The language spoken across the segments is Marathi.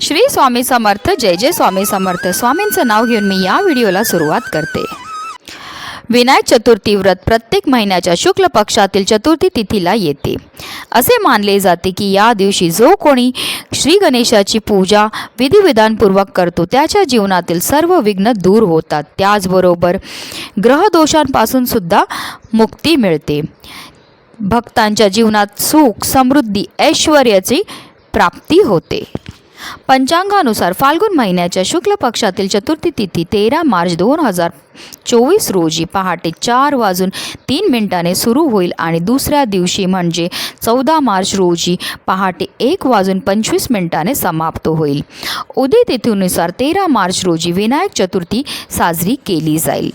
श्री स्वामी समर्थ जय जय स्वामी समर्थ. स्वामींचं नाव घेऊन मी या व्हिडिओला सुरुवात करते. विनायक चतुर्थी व्रत प्रत्येक महिन्याच्या शुक्ल पक्षातील चतुर्थी तिथीला येते. असे मानले जाते की या दिवशी जो कोणी श्री गणेशाची पूजा विधिविधानपूर्वक करतो त्याच्या जीवनातील सर्व विघ्न दूर होतात. त्याचबरोबर ग्रहदोषांपासून सुद्धा मुक्ती मिळते. भक्तांच्या जीवनात सुख समृद्धी ऐश्वर्याची प्राप्ती होते. पंचांगानुसार फाल्गुन महिन्याच्या शुक्ल पक्षातील चतुर्थी तिथी तेरा मार्च दोन हजार चोवीस रोजी पहाटे चार वाजून तीन मिनिटाने सुरू होईल आणि दुसऱ्या दिवशी म्हणजे चौदा मार्च रोजी पहाटे एक वाजून पंचवीस मिनिटाने समाप्त होईल. उदय तिथीनुसार तेरा मार्च रोजी विनायक चतुर्थी साजरी केली जाईल.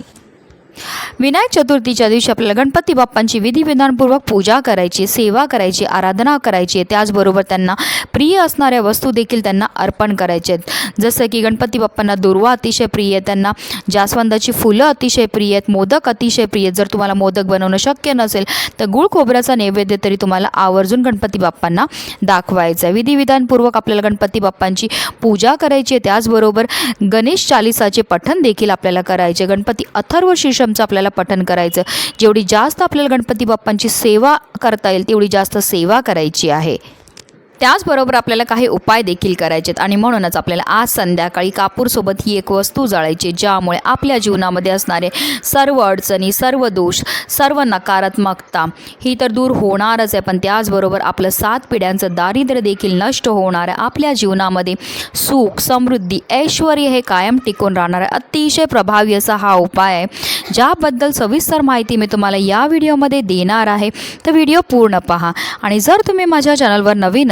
विनायक चतुर्थीच्या दिवशी आपल्याला गणपती बाप्पांची विधिविधानपूर्वक पूजा करायची सेवा करायची आराधना करायची. आहे त्याचबरोबर त्यांना प्रिय असणाऱ्या वस्तू देखील त्यांना अर्पण करायचे. आहेत जसं की गणपती बाप्पांना दुर्वा अतिशय प्रिय आहे त्यांना जास्वंदाची फुलं अतिशय प्रिय आहेत मोदक अतिशय प्रिय आहेत. जर तुम्हाला मोदक बनवणं शक्य नसेल तर गुळ खोबऱ्याचा नैवेद्य तरी तुम्हाला आवर्जून गणपती बाप्पांना दाखवायचा आहे. विधिविधानपूर्वक आपल्याला गणपती बाप्पांची पूजा करायची आहे. त्याचबरोबर गणेश चालिसाचे पठण देखील आपल्याला करायचे गणपती अथर्व शीर्षमचं आपल्याला पठन करायचं. जेवढी जास्त आपल्याला गणपती बाप्पांची सेवा करता येईल तेवढी जास्त सेवा करायची आहे. त्याचबरोबर आपल्याला काही उपाय देखील करायचे आहेत आणि म्हणूनच आपल्याला आज संध्याकाळी कापूरसोबत ही एक वस्तू जाळायची ज्यामुळे आपल्या जीवनामध्ये असणारे सर्व अडचणी सर्व दोष सर्व नकारात्मकता ही तर दूर होणारच आहे. पण त्याचबरोबर आपलं सात पिढ्यांचं दारिद्र्य देखील नष्ट होणार आहे. आपल्या जीवनामध्ये सुख समृद्धी ऐश्वर हे कायम टिकून राहणार आहे. अतिशय प्रभावी असा हा उपाय आहे ज्याबद्दल सविस्तर माहिती मी तुम्हाला या व्हिडिओमध्ये देणार आहे. तर व्हिडिओ पूर्ण पहा. आणि जर तुम्ही माझ्या चॅनलवर नवीन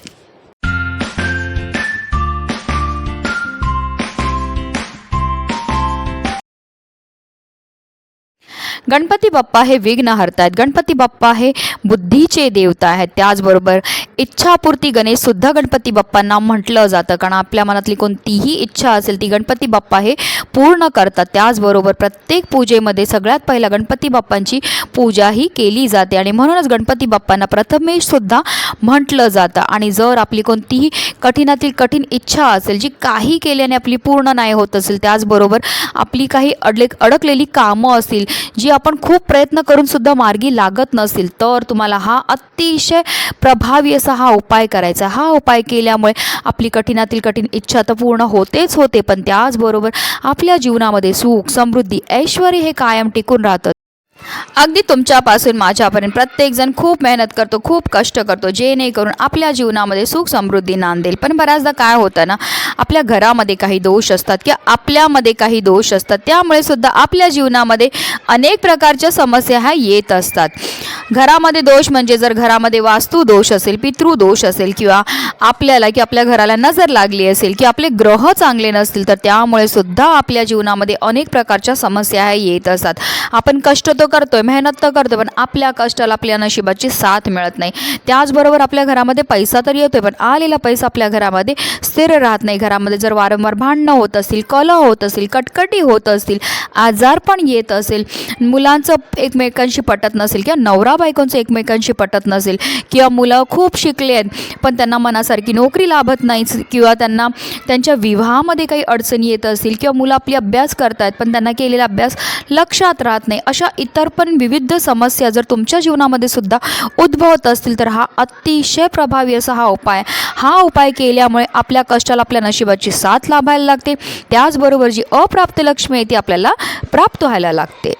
गणपती बाप्पा हे विघ्न हरतायत. गणपती बाप्पा हे बुद्धीचे देवता आहेत. त्याचबरोबर इच्छापूर्ती गणेशसुद्धा गणपती बाप्पांना म्हटलं जातं. कारण आपल्या मनातली कोणतीही इच्छा असेल ती गणपती बाप्पा हे पूर्ण करतात. त्याचबरोबर प्रत्येक पूजेमध्ये सगळ्यात पहिला गणपती बाप्पांची पूजा ही केली जाते. आणि म्हणूनच गणपती बाप्पांना प्रथमेशसुद्धा म्हटलं जातं. आणि जर आपली कोणतीही कठीणातील कठीण इच्छा असेल जी काही केल्याने आपली पूर्ण नाही होत असेल त्याचबरोबर आपली काही अडले अडकलेली कामं असतील जी आपण खूप प्रयत्न करून सुद्धा मार्गी लागत नसेल तर तुम्हाला हा अतिशय प्रभावी असा हा उपाय करायचा. हा उपाय केल्यामुळे आपली कठीणातील कठीण इच्छा तर पूर्ण होतेच होते पण त्याचबरोबर आपल्या जीवनामध्ये सुख समृद्धी ऐश्वर हे कायम टिकून राहतं. अगदी तुमच्यापासून माझ्यापर्यंत प्रत्येकजण खूप मेहनत करतो खूप कष्ट करतो जेणेकरून आपल्या जीवनामध्ये सुख समृद्धी नांदेल. पण बऱ्याचदा काय होतं ना आपल्या घरामध्ये काही दोष असतात किंवा आपल्यामध्ये काही दोष असतात त्यामुळे सुद्धा आपल्या जीवनामध्ये अनेक प्रकारच्या समस्या ह्या येत असतात. घरामध्ये दोष म्हणजे जर घरामध्ये वास्तू दोष असेल पितृ दोष असेल किंवा आपल्याला की आपल्या घराला नजर लागली असेल की आपले ग्रह चांगले नसतील तर त्यामुळे सुद्धा आपल्या जीवनामध्ये अनेक प्रकारच्या समस्या ह्या येत असतात. आपण कष्ट तर करतोय मेहनत तर करतोय पण आपल्या कष्टाला आपल्या नशिबाची साथ मिळत नाही. त्याचबरोबर आपल्या घरामध्ये पैसा तर येतोय पण आलेला पैसा आपल्या घरामध्ये स्थिर राहत नाही. घरामध्ये जर वारंवार भांडणं होत असतील कलह होत असतील कटकटी होत असतील आजार पण येत असेल मुलांचं एकमेकांशी पटत नसेल किंवा नवरा बायकोंचं एकमेकांशी पटत नसेल किंवा मुलं खूप शिकले आहेत पण त्यांना मनासारखी नोकरी लाभत नाही किंवा त्यांना त्यांच्या विवाहामध्ये काही अडचणी येत असतील किंवा मुलं आपली अभ्यास करतायत पण त्यांना केलेला अभ्यास लक्षात राहत नाही अशा इतर पण विविध समस्या जर तुमच्या जीवनामध्ये सुद्धा उद्भवत असतील तर हा अतिशय प्रभावी असा हा उपाय हा उपाय केल्यामुळे आपल्या कष्टाला आपल्या नशिबाची साथ लाभायला लागते. त्याचबरोबर जी अप्राप्त लक्ष्मी आहे ती आपल्याला प्राप्त व्हायला लागते.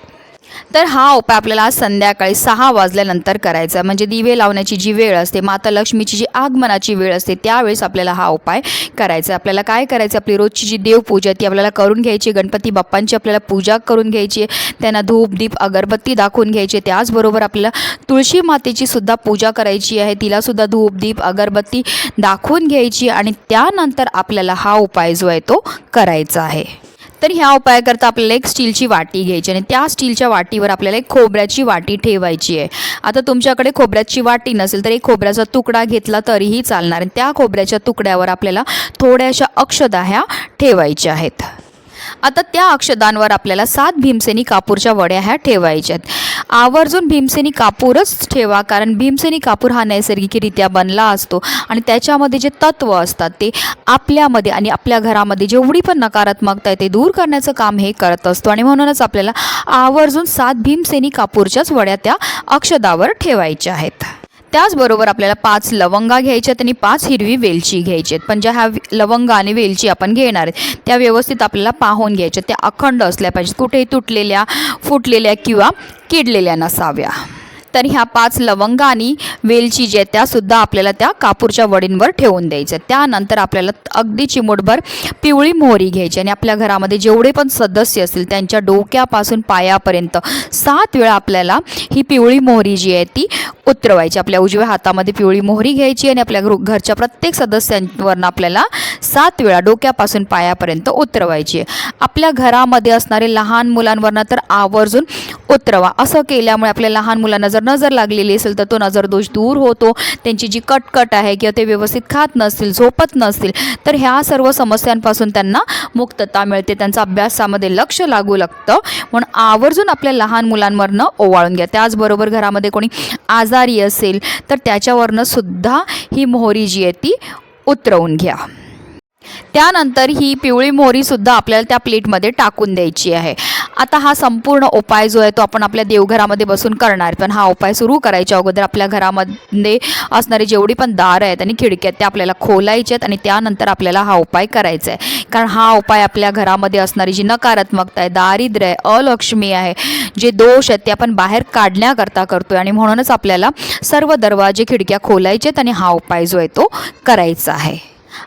तर हा उपाय आपल्याला आज संध्याकाळी सहा वाजल्यानंतर करायचा म्हणजे दिवे लावण्याची जी वेळ असते माता लक्ष्मीची जी आगमनाची वेळ असते त्यावेळेस आपल्याला हा उपाय करायचा आहे. आपल्याला काय करायचं आपली रोजची जी देवपूजा आहे ती आपल्याला करून घ्यायची गणपती बाप्पांची आपल्याला पूजा करून घ्यायची त्यांना धूप दीप अगरबत्ती दाखवून घ्यायची त्याचबरोबर आपल्याला तुळशी मातेची सुद्धा पूजा करायची आहे. तिलासुद्धा धूप दीप अगरबत्ती दाखवून घ्यायची आणि त्यानंतर आपल्याला हा उपाय जो आहे तो करायचा आहे. तर ह्या उपायाकरता आपल्याला एक स्टीलची वाटी घ्यायची आणि त्या स्टीलच्या वाटीवर आपल्याला एक खोबऱ्याची वाटी ठेवायची आहे. आता तुमच्याकडे खोबऱ्याची वाटी नसेल तर एक खोबऱ्याचा तुकडा घेतला तरीही चालणार. आणि त्या खोबऱ्याच्या तुकड्यावर आपल्याला थोड्याशा अक्षदा ह्या ठेवायच्या आहेत. आता त्या अक्षदांवर आपल्याला सात भीमसेनी कापूरच्या वड्या ह्या ठेवायच्या आहेत. आवर्जून भीमसेनी कापूरच ठेवा कारण भीमसेनी कापूर हा नैसर्गिकरित्या बनला असतो. आणि त्याच्यामध्ये जे तत्त्व असतात ते आपल्यामध्ये आणि आपल्या घरामध्ये जेवढी पण नकारात्मकता आहे ते दूर करण्याचं काम हे करत असतो. आणि म्हणूनच आपल्याला आवर्जून सात भीमसेनी कापूरच्याच वड्या त्या अक्षदावर ठेवायच्या आहेत. त्याचबरोबर आपल्याला पाच लवंगा घ्यायच्यात आणि पाच हिरवी वेलची घ्यायची आहेत पण ज्या ह्या लवंगा आणि वेलची आपण घेणार आहेत त्या व्यवस्थित आपल्याला पाहून घ्यायच्या त्या अखंड असल्या पाहिजेत. कुठेही तुटलेल्या फुटलेल्या किंवा किडलेल्या नसाव्या. तर ह्या पाच लवंगा आणि वेलची जे त्या त्यासुद्धा आपल्याला त्या कापूरच्या वडींवर ठेवून द्यायच्या त्यानंतर आपल्याला अगदी चिमूटभर पिवळी मोहरी घ्यायची आणि आपल्या घरामध्ये जेवढे पण सदस्य असतील त्यांच्या डोक्यापासून पायापर्यंत सात वेळा आपल्याला ही पिवळी मोहरी जी आहे ती उतरवायची. आपल्या उजव्या हातामध्ये पिवळी मोहरी घ्यायची आणि आपल्या घरू घरच्या प्रत्येक सदस्यांवरनं आपल्याला सात वेळा डोक्यापासून पायापर्यंत उतरवायची आहे. आपल्या घरामध्ये असणारे लहान मुलांवरनं तर आवर्जून उतरवा. असं केल्यामुळे आपल्या लहान मुलांना जर नजर लागलेली असेल तर तो नजर दोष दूर होतो. त्यांची जी कटकट आहे किंवा ते व्यवस्थित खात नसतील झोपत नसतील तर ह्या सर्व समस्यांपासून त्यांना मुक्तता मिळते. त्यांचा अभ्यासामध्ये लक्ष लागू लागतं. म्हणून आवर्जून आपल्या लहान मुलांवरनं ओवाळून घ्या. त्याचबरोबर घरामध्ये कोणी आजारी असेल तर त्याच्यावरनं सुद्धा ही मोहरी जी आहे ती उतरवून घ्या. त्यानंतर ही पिवळी मोहरीसुद्धा आपल्याला त्या प्लेटमध्ये टाकून द्यायची आहे. आता हा संपूर्ण उपाय जो आहे तो आपण आपल्या देवघरामध्ये बसून करणार पण हा उपाय सुरू करायच्या अगोदर आपल्या घरामध्ये असणारी जेवढी पण दार आहेत आणि खिडक्या आहेत त्या आपल्याला खोलायच्या आहेत आणि त्यानंतर आपल्याला हा उपाय करायचा आहे. कारण हा उपाय आपल्या घरामध्ये असणारी जी नकारात्मकता आहे दारिद्र्य आहे अलक्ष्मी आहे जे दोष आहेत ते आपण बाहेर काढण्याकरता करतोय आणि म्हणूनच आपल्याला सर्व दरवाजे खिडक्या खोलायचे आहेत आणि हा उपाय जो आहे तो करायचा आहे.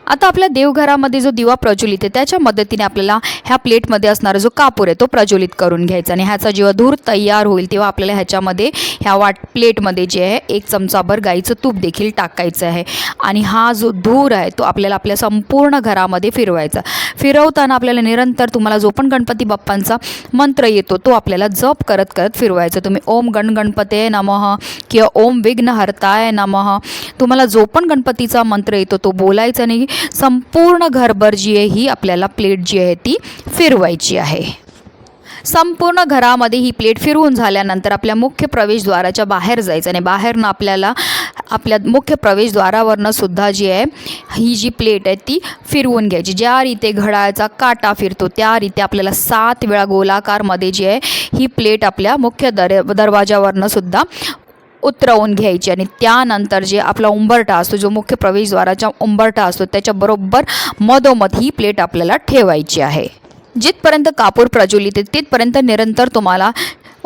आता आपल्या देवघरामध्ये जो दिवा प्रज्वलित आहे त्याच्या मदतीने आपल्याला ह्या प्लेटमध्ये असणारा जो कापूर आहे तो प्रज्वलित करून घ्यायचा. आणि ह्याचा जेव्हा धूर तयार होईल तेव्हा आपल्याला ह्याच्यामध्ये ह्या वाट प्लेटमध्ये जे आहे एक चमचाभर गाईचं तूप देखील टाकायचं आहे. आणि हा जो धूर आहे तो आपल्याला आपल्या संपूर्ण घरामध्ये फिरवायचा. फिरवताना आपल्याला निरंतर तुम्हाला जो पण गणपती बाप्पांचा मंत्र येतो तो आपल्याला जप करत करत फिरवायचा. तुम्ही ओम गण गणपते नमः किंवा ओम विघ्न हरताय नमः. तुम्हाला जो पण गणपतीचा मंत्र येतो तो बोलायचा नाही. आणि संपूर्ण घरभर जी आहे ही आपल्याला प्लेट जी आहे ती फिरवायची आहे. संपूर्ण घरामध्ये ही प्लेट फिरवून झाल्यानंतर आपल्या मुख्य प्रवेशद्वाराच्या बाहेर जायचं आणि बाहेरनं आपल्याला आपल्या मुख्य प्रवेशद्वारावरनं सुद्धा जी आहे ही जी प्लेट आहे ती फिरवून घ्यायची. ज्या रीते घड्याळाचा काटा फिरतो त्या रीते आपल्याला सात वेळा गोलाकारमध्ये जी आहे ही प्लेट आपल्या मुख्य दर दरवाजावरनं सुद्धा उतरवून घ्यायची आणि त्यानंतर जे आपला उंबरटा असतो जो मुख्य प्रवेशद्वाराचा उंबरटा असतो त्याच्याबरोबर मधोमध ही प्लेट आपल्याला ठेवायची आहे. जिथपर्यंत कापूर प्रज्वलित आहे तिथपर्यंत निरंतर तुम्हाला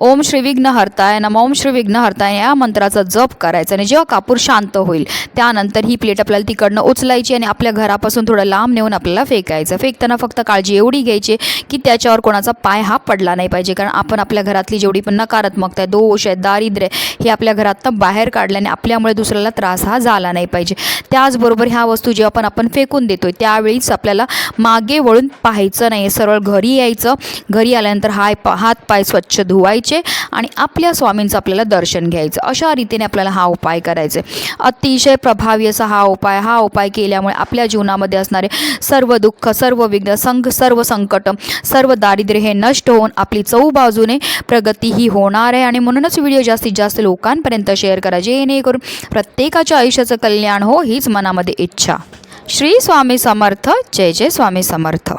ओम श्री विघ्न हरताय नम ओम श्री विघ्न हरताय या मंत्राचा जप करायचा आणि जेव्हा कापूर शांत होईल त्यानंतर ही प्लेट आपल्याला तिकडनं उचलायची आणि आपल्या घरापासून थोडं लांब नेऊन आपल्याला फेकायचं. फेकताना फक्त काळजी एवढी घ्यायची की त्याच्यावर कोणाचा पाय हा पडला नाही पाहिजे. कारण आपण आपल्या घरातली जेवढी पण नकारात्मकता आहे दोष आहे दारिद्र्य आहे, हे आपल्या घरातनं बाहेर काढल्याने आपल्यामुळे दुसऱ्याला त्रास हा झाला नाही पाहिजे. त्याचबरोबर ह्या वस्तू जेव्हा आपण आपण फेकून देतोय त्यावेळीच आपल्याला मागे वळून पाहायचं नाही. सरळ घरी यायचं. घरी आल्यानंतर हाय पा हात पाय स्वच्छ धुवायचे. आणि आपल्या स्वामींचं आपल्याला दर्शन घ्यायचं. अशा रीतीने आपल्याला हा उपाय करायचे. अतिशय प्रभावी असा हा उपाय हा उपाय केल्यामुळे आपल्या जीवनामध्ये असणारे सर्व दुःख सर्व विघ्न संघ सर्व संकट सर्व दारिद्र्य हे नष्ट होऊन आपली चौ बाजूने प्रगती ही होणार आहे. आणि म्हणूनच व्हिडिओ जास्तीत जास्त लोकांपर्यंत शेअर करा. जेणेकरून प्रत्येकाच्या आयुष्याचं कल्याण हो हीच मनामध्ये इच्छा. श्री स्वामी समर्थ. जय जय स्वामी समर्थ.